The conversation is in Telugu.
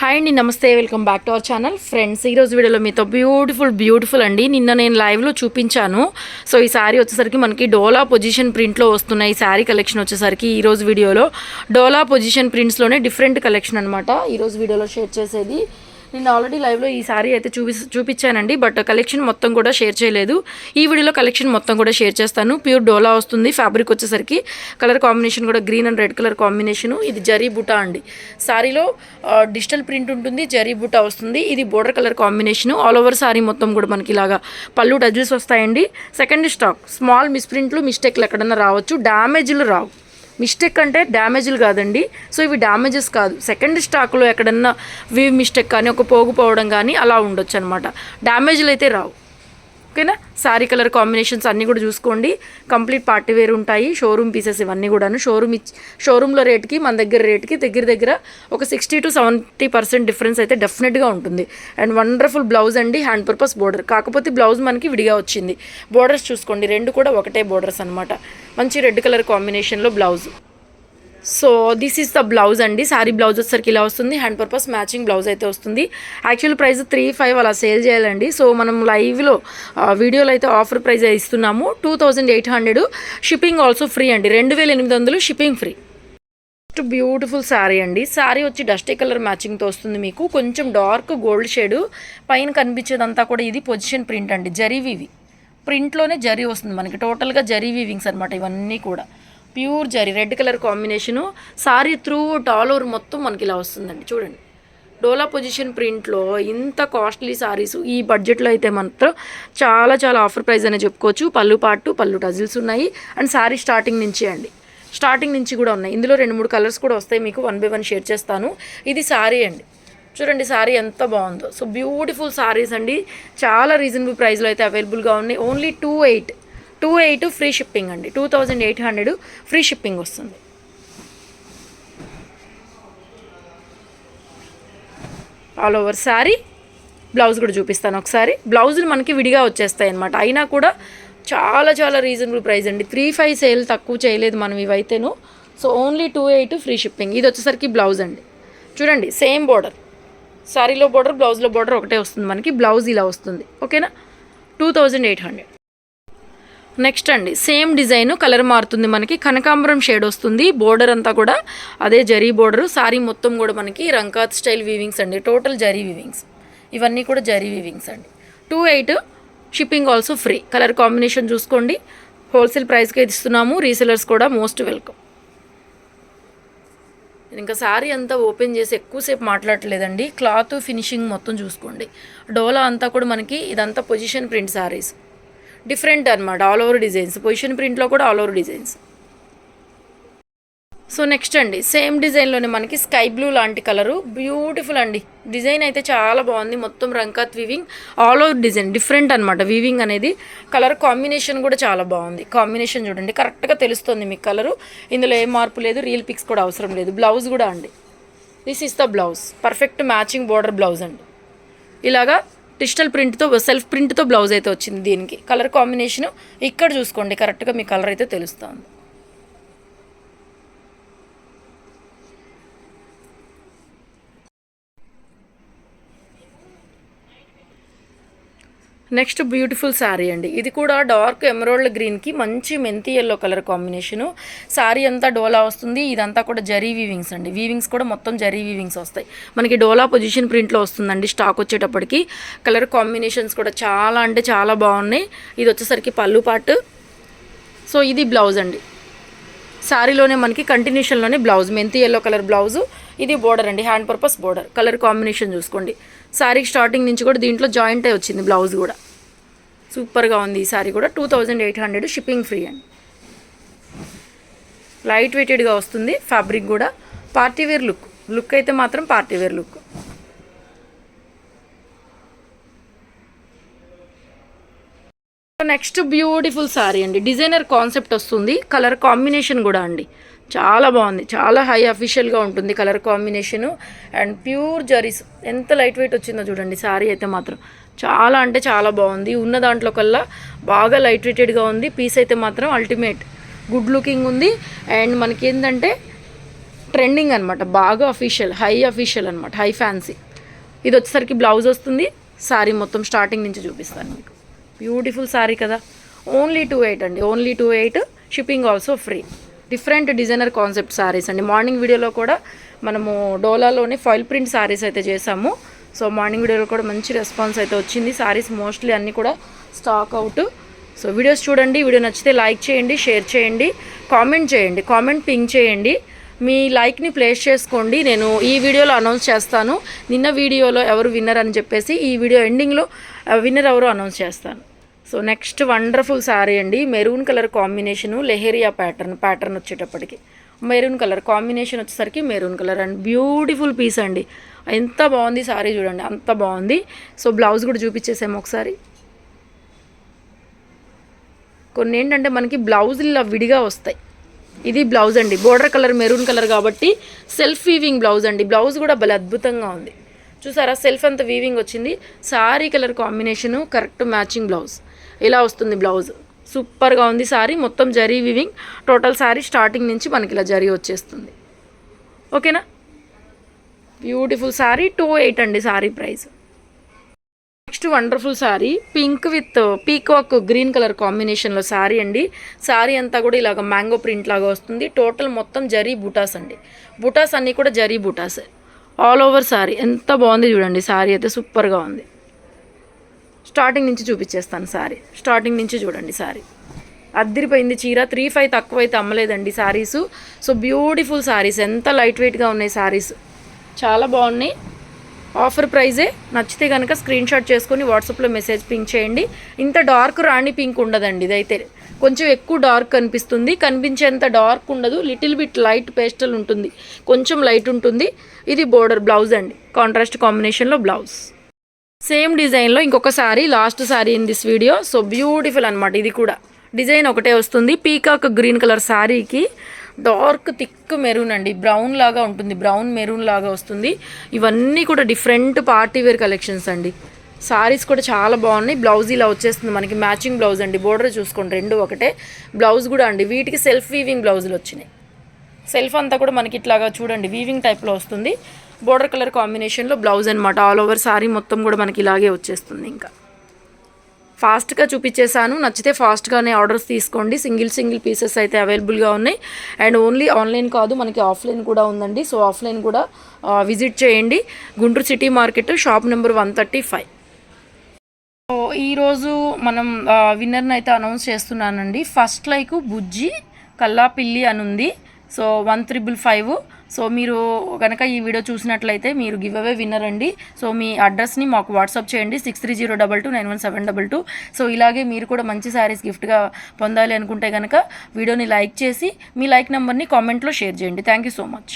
హాయ్ అండి నమస్తే welcome back to our channel. Friends ఈరోజు వీడియోలో మీతో బ్యూటిఫుల్ బ్యూటిఫుల్ అండి. నిన్న నేను లైవ్లో చూపించాను. సో ఈ శారీ వచ్చేసరికి మనకి డోలా పొజిషన్ ప్రింట్లో వస్తున్నాయి. ఈ శారీ కలెక్షన్ వచ్చేసరికి ఈరోజు వీడియోలో. డోలా పొజిషన్ ప్రింట్స్లోనే డిఫరెంట్ కలెక్షన్ అనమాట ఈరోజు వీడియోలో షేర్ చేసేది నేను ఆల్రెడీ లైవ్లో ఈ సారీ అయితే చూపి చూపించానండి బట్ కలెక్షన్ మొత్తం కూడా షేర్ చేయలేదు. ఈ వీడియోలో కలెక్షన్ మొత్తం కూడా షేర్ చేస్తాను. ప్యూర్ డోలా వస్తుంది ఫ్యాబ్రిక్ వచ్చేసరికి. కలర్ కాంబినేషన్ కూడా green and red colour combination ఇది జరీ బుటా అండి. సారీలో డిజిటల్ ప్రింట్ ఉంటుంది జరీ బుటా వస్తుంది. ఇది border colour combination all over sari మొత్తం కూడా మనకి ఇలాగా పళ్ళు డజిల్స్ వస్తాయండి. సెకండ్ స్టాక్ స్మాల్ మిస్ప్రింట్లు మిస్టేక్లు ఎక్కడన్నా రావచ్చు. డ్యామేజ్లు రావు. మిస్టేక్ అంటే డ్యామేజ్లు కాదండి. సో ఇవి డ్యామేజెస్ కాదు. సెకండ్ స్టాక్లో ఎక్కడన్నా వీవ్ మిస్టేక్ కానీ ఒక పోగుపోవడం కానీ అలా ఉండొచ్చు అనమాట డ్యామేజ్లు అయితే రావు. ఓకేనా? శారీ కలర్ కాంబినేషన్స్ అన్నీ కూడా చూసుకోండి. కంప్లీట్ పార్టీ వేర్ ఉంటాయి. షోరూమ్ పీసెస్ ఇవన్నీ కూడాను. షోరూమ్ ఇచ్చి షోరూంలో రేట్కి మన దగ్గర రేట్కి దగ్గర దగ్గర ఒక sixty to seventy percent difference అయితే డెఫినెట్గా ఉంటుంది. అండ్ వండర్ఫుల్ బ్లౌజ్ అండి. Hand purpose border. కాకపోతే బ్లౌజ్ మనకి విడిగా వచ్చింది. బోర్డర్స్ చూసుకోండి. రెండు కూడా ఒకటే బోర్డర్స్ అనమాట మంచి రెడ్ కలర్ కాంబినేషన్లో blouse. So this is the blouse అండి. సారీ బ్లౌజ్ వచ్చేసరికి ఇలా వస్తుంది. హ్యాండ్ పర్పస్ మ్యాచింగ్ బ్లౌజ్ అయితే వస్తుంది. యాక్చువల్ ప్రైస్ త్రీ ఫైవ్ అలా సేల్ చేయాలండి. సో మనం లైవ్లో వీడియోలో అయితే ఆఫర్ ప్రైస్ ఇస్తున్నాము. Two thousand eight hundred shipping also free అండి. రెండు వేల ఎనిమిది వందలు shipping free first beautiful sari అండి. శారీ వచ్చి డస్టీ కలర్ మ్యాచింగ్తో వస్తుంది మీకు. కొంచెం డార్క్ గోల్డ్ షేడ్ పైన కనిపించేదంతా కూడా ఇది పొజిషన్ ప్రింట్ అండి. జరీ వివి ప్రింట్లోనే జరీ వస్తుంది మనకి. టోటల్గా జరీ వీవింగ్స్ అనమాట ఇవన్నీ కూడా. Pure zari red colour combination. Sari through all over మొత్తం మనకి ఇలా వస్తుందండి. చూడండి. డోలా పొజిషన్ ప్రింట్లో ఇంత కాస్ట్లీ సారీస్ ఈ బడ్జెట్లో అయితే మాత్రం చాలా చాలా ఆఫర్ ప్రైస్ అనే చెప్పుకోవచ్చు. పళ్ళు పాటు పళ్ళు టజిల్స్ ఉన్నాయి. అండ్ సారీ స్టార్టింగ్ నుంచి అండి. స్టార్టింగ్ నుంచి కూడా ఉన్నాయి. ఇందులో రెండు మూడు కలర్స్ కూడా వస్తాయి. మీకు వన్ బై వన్ షేర్ చేస్తాను. ఇది సారీ అండి. చూడండి సారీ ఎంత బాగుందో. సో బ్యూటిఫుల్ సారీస్ అండి. చాలా రీజనబుల్ ప్రైస్లో అయితే అవైలబుల్గా ఉన్నాయి. Only two eight. Two eight free shipping అండి. Two thousand eight hundred free shipping వస్తుంది. ఆల్ ఓవర్ శారీ బ్లౌజ్ కూడా చూపిస్తాను ఒకసారి. బ్లౌజులు మనకి విడిగా వచ్చేస్తాయి అనమాట అయినా కూడా చాలా చాలా రీజనబుల్ ప్రైస్ అండి. త్రీ ఫైవ్ సేల్ తక్కువ చేయలేదు మనం ఇవైతేను. So only two eight free shipping. ఇది వచ్చేసరికి బ్లౌజ్ అండి. చూడండి సేమ్ బోర్డర్ శారీలో బోర్డర్ బ్లౌజ్లో బోర్డర్ ఒకటే వస్తుంది మనకి. బ్లౌజ్ ఇలా వస్తుంది. ఓకేనా two thousand eight hundred next అండి సేమ్ డిజైన్ కలర్ మారుతుంది మనకి కనకాంబరం షేడ్ వస్తుంది బోర్డర్ అంతా కూడా అదే జరీ బోర్డర్ సారీ మొత్తం కూడా మనకి రంకాత్ స్టైల్ వీవింగ్స్ అండి టోటల్ జరీ వీవింగ్స్ ఇవన్నీ కూడా జరీ వీవింగ్స్ అండి. Two eight shipping also free colour combination చూసుకోండి. హోల్సేల్ ప్రైస్కి ఇస్తున్నాము రీసెలర్స్ కూడా మోస్ట్ వెల్కమ్ ఇంకా శారీ అంతా ఓపెన్ చేసి ఎక్కువసేపు మాట్లాడట్లేదండి. క్లాత్ ఫినిషింగ్ మొత్తం చూసుకోండి. డోలా అంతా కూడా మనకి ఇదంతా పొజిషన్ ప్రింట్ సారీస్ డిఫరెంట్ అనమాట ఆల్ ఓవర్ డిజైన్స్ పొజిషన్ ప్రింట్లో కూడా all over designs so next అండి సేమ్ డిజైన్లోనే మనకి స్కై బ్లూ లాంటి కలరు బ్యూటిఫుల్ అండి. డిజైన్ అయితే చాలా బాగుంది. మొత్తం రంకాత్ weaving all over design different అనమాట వీవింగ్ అనేది. కలర్ కాంబినేషన్ కూడా చాలా బాగుంది. కాంబినేషన్ చూడండి కరెక్ట్గా తెలుస్తుంది మీకు కలరు ఇందులో ఏ మార్పు లేదు రియల్ పిక్స్ కూడా అవసరం లేదు. బ్లౌజ్ కూడా అండి. This is the blouse perfect matching border blouse అండి. ఇలాగా డిజిటల్ ప్రింట్తో సెల్ఫ్ ప్రింట్తో బ్లౌజ్ అయితే వచ్చింది దీనికి. కలర్ కాంబినేషన్ ఇక్కడ చూసుకోండి. కరెక్ట్గా మీ కలర్ అయితే తెలుస్తుంది. నెక్స్ట్ బ్యూటిఫుల్ శారీ అండి. ఇది కూడా డార్క్ ఎమరాల్డ్ గ్రీన్కి మంచి మెంతి ఎల్లో కలర్ కాంబినేషను. శారీ అంతా డోలా వస్తుంది. ఇదంతా కూడా జరీ వీవింగ్స్ అండి. వీవింగ్స్ కూడా మొత్తం జరీ వీవింగ్స్ వస్తాయి. మనకి డోలా పొజిషన్ ప్రింట్లో వస్తుందండి స్టాక్ వచ్చేటప్పటికి. కలర్ కాంబినేషన్స్ కూడా చాలా అంటే చాలా బాగున్నాయి. ఇది వచ్చేసరికి పళ్ళు పాటు. సో ఇది బ్లౌజ్ అండి. శారీలోనే మనకి కంటిన్యూషన్లోనే బ్లౌజ్. మెంతి ఎల్లో కలర్ బ్లౌజు. ఇది బోర్డర్ అండి. Hand purpose border. Colour combination చూసుకోండి. శారీ స్టార్టింగ్ నుంచి కూడా దీంట్లో జాయింట్ అయి వచ్చింది బ్లౌజ్ కూడా. సూపర్గా ఉంది ఈ సారీ కూడా. Two thousand eight hundred shipping free అండి. లైట్ వెయిటెడ్గా వస్తుంది ఫ్యాబ్రిక్ కూడా. పార్టీ వేర్ లుక్ లుక్ అయితే మాత్రం party wear look next beautiful sari అండి. డిజైనర్ కాన్సెప్ట్ వస్తుంది. కలర్ కాంబినేషన్ కూడా అండి. చాలా బాగుంది. చాలా హై అఫీషియల్గా ఉంటుంది colour combination and pure zaris ఎంత లైట్ వెయిట్ వచ్చిందో చూడండి. సారీ అయితే మాత్రం. చాలా అంటే చాలా బాగుంది. ఉన్న దాంట్లో కల్లా బాగా లైట్ వెయిటెడ్గా ఉంది. పీస్ అయితే మాత్రం అల్టిమేట్ గుడ్ లుకింగ్ ఉంది. అండ్ మనకి ఏంటంటే ట్రెండింగ్ అనమాట బాగా అఫీషియల్ హై అఫీషియల్ అనమాట హై ఫ్యాన్సీ ఇది వచ్చేసరికి బ్లౌజ్ వస్తుంది. శారీ మొత్తం స్టార్టింగ్ నుంచి చూపిస్తాను మీకు. బ్యూటిఫుల్ శారీ కదా. ఓన్లీ టూ ఎయిట్ అండి. Only two eight shipping also free different designer concept saris అండి. మార్నింగ్ వీడియోలో కూడా మనము డోలాలోనే ఫాయిల్ ప్రింట్ శారీస్ అయితే చేసాము. సో మార్నింగ్ వీడియోలో కూడా మంచి రెస్పాన్స్ అయితే వచ్చింది. శారీస్ మోస్ట్లీ అన్నీ కూడా స్టాక్ అవుట్. సో వీడియోస్ చూడండి. వీడియో నచ్చితే లైక్ చేయండి షేర్ చేయండి కామెంట్ చేయండి కామెంట్ పింక్ చేయండి. మీ లైక్ని ప్లేస్ చేసుకోండి. నేను ఈ వీడియోలో అనౌన్స్ చేస్తాను. నిన్న వీడియోలో ఎవరు విన్నర్ అని చెప్పేసి ఈ వీడియో ఎండింగ్లో విన్నర్ ఎవరు అనౌన్స్ చేస్తాను. సో నెక్స్ట్ వండర్ఫుల్ శారీ అండి maroon colour combination leheriya pattern pattern వచ్చేటప్పటికి. మెరూన్ కలర్ కాంబినేషన్ వచ్చేసరికి maroon colour. And beautiful piece అండి. ఎంత బాగుంది శారీ చూడండి అంత బాగుంది. సో బ్లౌజ్ కూడా చూపించేసాము ఒకసారి. కొన్ని ఏంటంటే మనకి బ్లౌజులు ఇలా విడిగా వస్తాయి. ఇది బ్లౌజ్ అండి బోర్డర్ కలర్ మెరూన్ కలర్ కాబట్టి సెల్ఫ్ వీవింగ్ బ్లౌజ్ అండి. బ్లౌజ్ కూడా భలే అద్భుతంగా ఉంది. చూసారా సెల్ఫ్ అంత వీవింగ్ వచ్చింది. Sari colour combination correct matching blouse. ఇలా వస్తుంది బ్లౌజ్. సూపర్గా ఉంది సారీ. మొత్తం zari weaving. Total sari starting నుంచి మనకి ఇలా జరీ వచ్చేస్తుంది. ఓకేనా? బ్యూటిఫుల్ సారీ. టూ ఎయిట్ అండి sari price. Next wonderful sari pink with peacock green colour కాంబినేషన్లో శారీ అండి. శారీ అంతా కూడా ఇలాగ మ్యాంగో ప్రింట్ లాగా వస్తుంది. టోటల్ మొత్తం జరీ బుటాస్ అండి. బుటాస్ అన్నీ కూడా జరీ బుటాస్. ఆల్ ఓవర్ శారీ ఎంత బాగుంది చూడండి. శారీ అయితే సూపర్గా ఉంది. స్టార్టింగ్ నుంచి చూపించేస్తాను సారీ. స్టార్టింగ్ నుంచి చూడండి సారీ. అద్దరిపోయింది చీర త్రీ ఫైవ్ తక్కువ అయితే అమ్మలేదండి శారీస్ సో బ్యూటిఫుల్ శారీస్ ఎంత లైట్ వెయిట్గా ఉన్నాయి శారీస్ చాలా బాగున్నాయి. ఆఫర్ ప్రైజే. నచ్చితే కనుక స్క్రీన్ షాట్ చేసుకొని వాట్సాప్లో మెసేజ్ పింక్ చేయండి. ఇంత డార్క్ రాణి పింక్ ఉండదండి ఇదైతే. కొంచెం ఎక్కువ డార్క్ కనిపిస్తుంది. కనిపించేంత డార్క్ ఉండదు. లిటిల్ బిట్ లైట్ పేస్టల్ ఉంటుంది. కొంచెం లైట్ ఉంటుంది. ఇది బోర్డర్ బ్లౌజ్ అండి. కాంట్రాస్ట్ కాంబినేషన్లో బ్లౌజ్. సేమ్ డిజైన్లో ఇంకొక sari last sari in this video. So beautiful అనమాట ఇది కూడా. డిజైన్ ఒకటే వస్తుంది. పీకాక్ గ్రీన్ కలర్ శారీకి డార్క్ థిక్ మెరూన్ అండి. బ్రౌన్ లాగా ఉంటుంది. బ్రౌన్ మెరూన్ లాగా వస్తుంది. ఇవన్నీ కూడా డిఫరెంట్ పార్టీ వేర్ కలెక్షన్స్ అండి. సారీస్ కూడా చాలా బాగున్నాయి. బ్లౌజ్ ఇలా వచ్చేస్తుంది మనకి. మ్యాచింగ్ బ్లౌజ్ అండి. బోర్డర్ చూసుకోండి. రెండు ఒకటే. బ్లౌజ్ కూడా అండి. వీటికి సెల్ఫ్ వీవింగ్ బ్లౌజులు వచ్చినాయి. సెల్ఫ్ అంతా కూడా మనకి ఇట్లాగా చూడండి వీవింగ్ టైప్లో వస్తుంది. బోర్డర్ కలర్ కాంబినేషన్లో బ్లౌజ్ అనమాట ఆల్ ఓవర్ సారీ మొత్తం కూడా మనకి ఇలాగే వచ్చేస్తుంది ఇంకా. ఫాస్ట్గా చూపించేశాను. నచ్చితే ఫాస్ట్గానే ఆర్డర్స్ తీసుకోండి. సింగిల్ సింగిల్ పీసెస్ అయితే అవైలబుల్గా ఉన్నాయి. అండ్ ఓన్లీ ఆన్లైన్ కాదు మనకి ఆఫ్లైన్ కూడా ఉందండి. సో ఆఫ్లైన్ కూడా విజిట్ చేయండి. Guntur city market shop number one thirty five so ఈరోజు మనం విన్నర్ని అయితే అనౌన్స్ చేస్తున్నానండి. ఫస్ట్ లైక్ బుజ్జి కల్లాపిల్లి అని ఉంది so one triple five. So మీరు కనుక ఈ వీడియో చూసినట్లయితే మీరు గివ్ అవే విన్నర్ అండి. సో మీ అడ్రస్ని మాకు వాట్సాప్ చేయండి six three zero double two nine one seven double two. So ఇలాగే మీరు కూడా మంచి శారీస్ గిఫ్ట్గా పొందాలి అనుకుంటే కనుక వీడియోని లైక్ చేసి మీ లైక్ నెంబర్ని కామెంట్లో షేర్ చేయండి. Thank you so much.